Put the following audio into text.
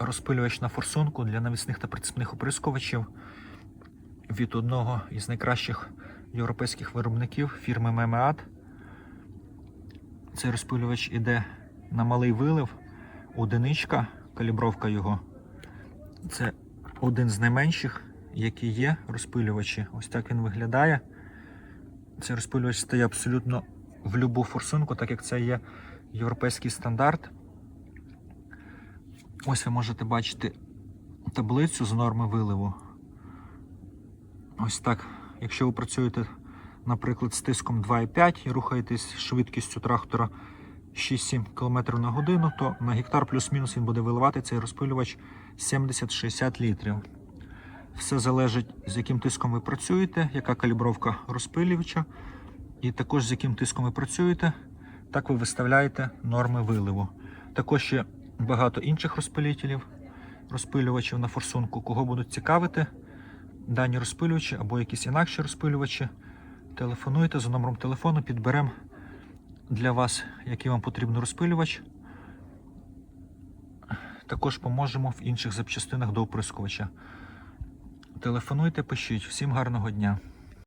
розпилювач на форсунку для навісних та прицепних оприскувачів від одного із найкращих європейських виробників фірми Мемеат. Цей розпилювач іде на малий вилив, одиничка, калібровка його. Це один з найменших, які є розпилювачі. Ось так він виглядає. Цей розпилювач стає абсолютно в любу форсунку, так як це є європейський стандарт. Ось ви можете бачити таблицю з норми виливу. Ось так. Якщо ви працюєте, наприклад, з тиском 2,5 і рухаєтесь швидкістю трактора 6-7 км на годину, то на гектар плюс-мінус він буде виливати цей розпилювач 70-60 літрів. Все залежить, з яким тиском ви працюєте, яка калібровка розпилювача, і також з яким тиском ви працюєте, так ви виставляєте норми виливу. Також є багато інших розпилителів, розпилювачів на форсунку, кого будуть цікавити дані розпилювачі або якісь інакші розпилювачі. Телефонуйте за номером телефону, підберемо для вас, який вам потрібен розпилювач. Також поможемо в інших запчастинах до оприскувача. Телефонуйте, пишіть. Всім гарного дня!